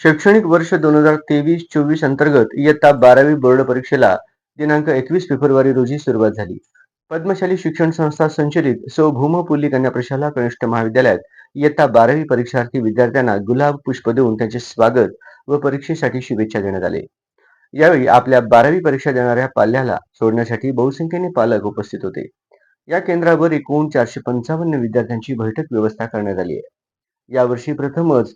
शैक्षणिक वर्ष दोन हजार तेवीस चोवीस अंतर्गत इयत्ता बारावी बोर्ड परीक्षेला दिनांक एकवीस फेब्रुवारी रोजी सुरुवात झाली. पद्मशाली शिक्षण संस्था संचलित सौ भूमपुल्ली कन्या प्रशाला कनिष्ठ महाविद्यालयात इयत्ता बारावी परीक्षार्थी विद्यार्थ्यांना गुलाब पुष्प देऊन त्यांचे स्वागत व परीक्षेसाठी शुभेच्छा देण्यात आले. यावेळी आपल्या बारावी परीक्षा देणाऱ्या पाल्याला सोडण्यासाठी बहुसंख्येने पालक उपस्थित होते. या केंद्रावर एकूण चारशे पंचावन्न विद्यार्थ्यांची बैठक व्यवस्था करण्यात आली आहे. यावर्षी प्रथमच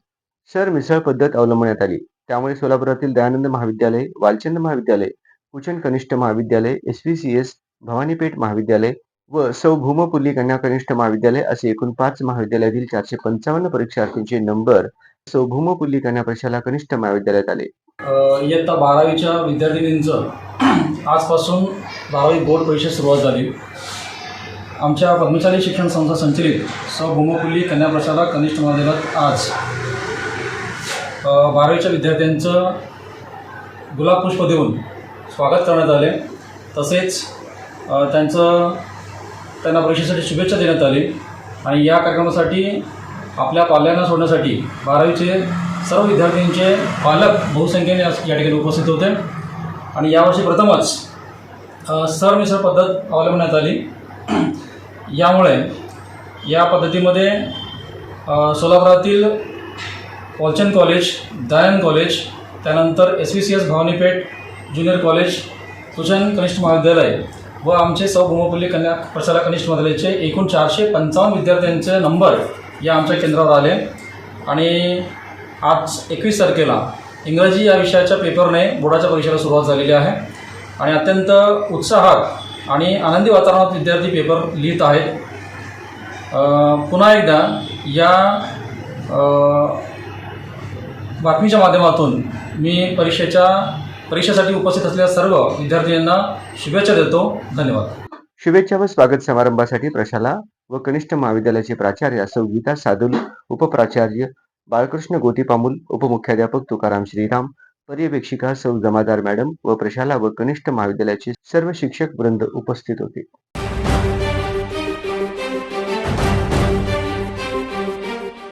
सर मिसळ पद्धत अवलंबण्यात आली. त्यामुळे सोलापुरातील दयानंद महाविद्यालय वालचंद महाविद्यालय कुचन कनिष्ठ महाविद्यालय S V C S Bhavanipeth महाविद्यालय व सौ भूमपुल्ली कन्या कनिष्ठ महाविद्यालय असे एकूण पाच महाविद्यालयातील चारशे पंचावन्न परीक्षार्थींचे नंबर सौ भूमपुल्ली कन्या प्रशाला कनिष्ठ महाविद्यालयात आले. इयत्ता बारावीच्या विद्यार्थिनींचं आजपासून बारावी बोर्ड परीक्षेस सुरुवात झाली. आमच्या कर्मचारी शिक्षण संस्था संचलित सौ भूमपुल्ली कन्या प्रशाला कनिष्ठ महाविद्यालयात आज. बारावीच्या विद्यार्थ्यांचं गुलाबपुष्प देऊन स्वागत करण्यात आले. तसेच त्यांचं त्यांना परीक्षेसाठी शुभेच्छा देण्यात आली. आणि या कार्यक्रमासाठी आपल्या पाल्यांना सोडण्यासाठी बारावीचे सर्व विद्यार्थ्यांचे पालक बहुसंख्येने आज या ठिकाणी उपस्थित होते. आणि यावर्षी प्रथमच सरमिसळ सर पद्धत अवलंबण्यात आली. यामुळे या पद्धतीमध्ये सोलापुरातील वॉलचंद कॉलेज दयान कॉलेज त्यानंतर S V C S Bhavanipeth junior college Kuchan कनिष्ठ महाविद्यालय व आमचे सौ भूमपल्ली कन्या प्रशाला कनिष्ठ महाविद्यालयाचे एकूण चारशे पंचावन्न विद्यार्थ्यांचे नंबर या आमच्या केंद्रावर आले. आणि आज एकवीस तारखेला इंग्रजी या विषयाच्या पेपरने बोर्डाच्या परीक्षेला सुरुवात झालेली आहे. आणि अत्यंत उत्साहात आणि आनंदी वातावरणात विद्यार्थी पेपर लिहित आहेत. पुन्हा एकदा या बातमीच्या माध्यमातून मी परीक्षेच्या परीक्षेसाठी उपस्थित असलेल्या सर्व विद्यार्थ्यांना शुभेच्छा देतो. धन्यवाद. शुभेच्छा व स्वागत समारंभासाठी प्रशाला व कनिष्ठ महाविद्यालयाचे प्राचार्य सौ गीता सादुल उपप्राचार्य बाळकृष्ण गोतीपामुल उपमुख्याध्यापक तुकाराम श्रीराम पर्यवेक्षिका सौ जमादार मॅडम व प्रशाला व कनिष्ठ महाविद्यालयाचे सर्व शिक्षक वृंद उपस्थित होते.